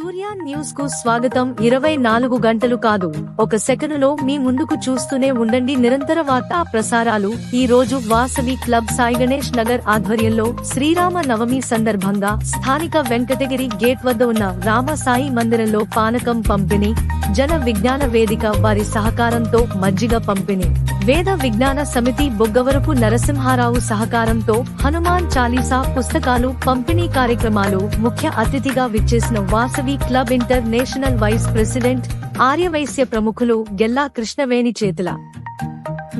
హనుమాన్ న్యూస్కు స్వాగతం. ఇరవై నాలుగు గంటలు కాదు. ఒక సెకనులో మీ ముందుకు చూస్తూనే ఉండండి. నిరంతర వార్తా ప్రసారాలు. ఈ రోజు వాసవి క్లబ్ సాయి గణేష్ నగర్ ఆధ్వర్యంలో శ్రీరామ నవమి సందర్భంగా స్థానిక వెంకటగిరి గేట్ వద్ద ఉన్న రామ సాయి మందిరంలో పానకం పంపిణీ జన విజ్ఞాన వేదిక వారి సహకారంతో మజ్జిగ పంపిణీ. వేద విజ్ఞాన సమితి బొగ్గవరపు నరసింహారావు సహకారంతో హనుమాన్ చాలీసా పుస్తకాలు పంపిణీ కార్యక్రమాలు ముఖ్య అతిథిగా విచ్చేసిన Vasavi club international vice president Aryavysya ప్రముఖులు గెల్లా కృష్ణవేణి చేతుల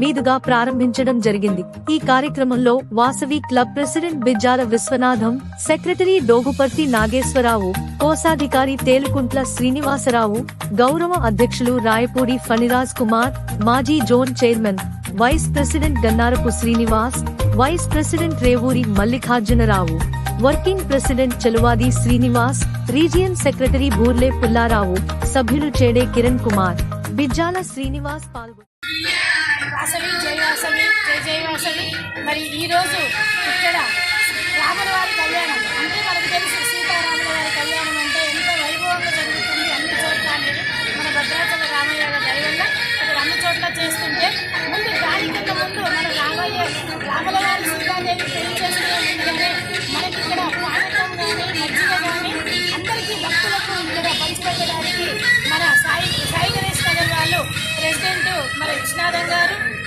మీదుగా ప్రారంభించడం జరిగింది. ఈ కార్యక్రమంలో Vasavi club president Bijjala Viswanatham secretary Doguparthi Nageswararao కోశాధికారి తేలుకుంట్ల శ్రీనివాసరావు గౌరవ అధ్యక్షులు రాయపూడి ఫణిరాజ్ కుమార్ మాజీ zone chairman vice president Gannarapu Srinivas vice president Revuri Mallikarjunarao working president Cheluvadi Srinivas region secretary Burle Pullarao సభ్యులు చేడే కిరణ్ కుమార్. బిజ్జాల శ్రీనివాస్ పాల్గొన్నారు వాసవి జై అసలు జై జై అసలు. మరి ఈరోజు ఇక్కడ రాముల వారి కళ్యాణం.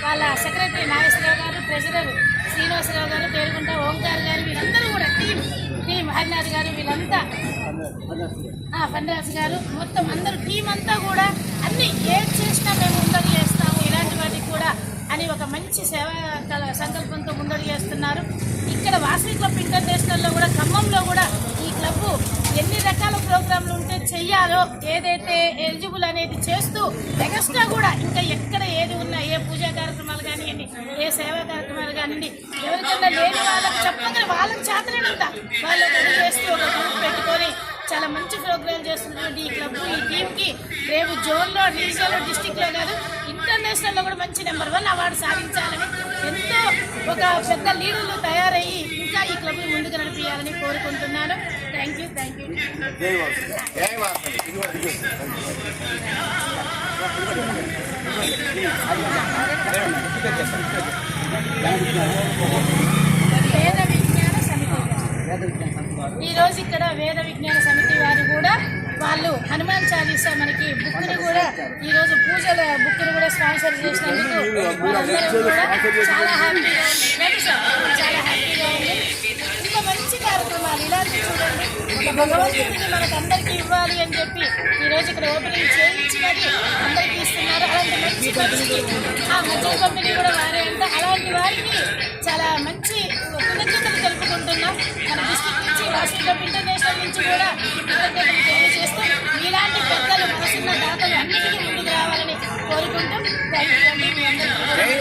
వాళ్ళ సెక్రటరీ నాగేశ్వరరావు గారు ట్రెజరర్ శ్రీనివాసరావు గారు పేరుకుంట ఓంకార్ గారు వీళ్ళందరూ కూడా టీం టీం హరినాథ్ గారు వీళ్ళంతా. ఫండ్రాజ్ గారు మొత్తం అందరూ టీం అంతా కూడా అన్ని ఏం చేసినా మేము ముందడుగు చేస్తాము ఇలాంటి వాటికి కూడా అని ఒక మంచి సేవా సంకల్పంతో ముందడుగు చేస్తున్నారు ఇక్కడ వాసవి క్లబ్ ఇంటర్నేషనల్లో కూడా ఖమ్మంలో కూడా ఈ క్లబ్ ఎన్ని రకాల ప్రోగ్రాంలు ఉంటే చెయ్యాలో ఏదైతే ఎలిజిబుల్ అనేది చేస్తూ ఎగస్ట్రా కూడా ఇంకా ఎక్కడ ఏది ఉన్నా ఏ సేవా కార్యక్రమాలు కానివ్వండి ఎవరికైనా లేని వాళ్ళకి చెప్పగల వాళ్ళకి చేతనంత వాళ్ళు చేస్తూ ఒక గ్రూప్ పెట్టుకొని చాలా మంచి ప్రోగ్రాం చేస్తున్నటువంటి ఈ క్లబ్ ఈ టీంకి రేపు జోన్లో రీజియన్లో డిస్టిక్లో కాదు ఇంటర్నేషనల్లో కూడా మంచి నెంబర్ వన్ అవార్డు సాధించాలని ఎంతో ఒక పెద్ద లీడర్లు తయారయ్యి ఇంకా ఈ క్లబ్ని ముందుకు నడిపించాలని కోరుకుంటున్నాను. థ్యాంక్ యూ థ్యాంక్ యూ వేద విజ్ఞాన సమితి ఈ రోజు ఇక్కడ వేద విజ్ఞాన సమితి వారు కూడా వాళ్ళు హనుమాన్ చాలీసా మనకి బుక్ని కూడా ఈ రోజు పూజల బుక్ని కూడా స్పాన్సర్ చేసినందుకు వాళ్ళందరూ కూడా చాలా హ్యాపీగా ఉంది చాలా హ్యాపీగా ఉంది. ఇంకా మంచి కార్యక్రమాలు ఇలాంటి చూడండి. భగవంతుడిని మనకు అందరికీ ఇవ్వాలి అని చెప్పి ఈ రోజు ఇక్కడ ఓపెనింగ్ చేయించినది అందరికీ ఇస్తున్నారు. అలాంటి మంచి మంచి ఆ మధ్య పంపిణీ కూడా వారే అంట. అలాంటి వారికి చాలా మంచి కృతజ్ఞతలు తెలుపుకుంటున్నాం. మన డిస్ట్రిక్ట్ నుంచి వాషింగ్టన్ ఇంటర్నేషనల్ నుంచి కూడా కృతజ్ఞతలు తెలియజేస్తూ మీలాంటి పెద్దలు మనసున్న దాతలు అన్నిటికీ ముందుకు రావాలని కోరుకుంటూ థ్యాంక్ యూ అండి మీ అందరికీ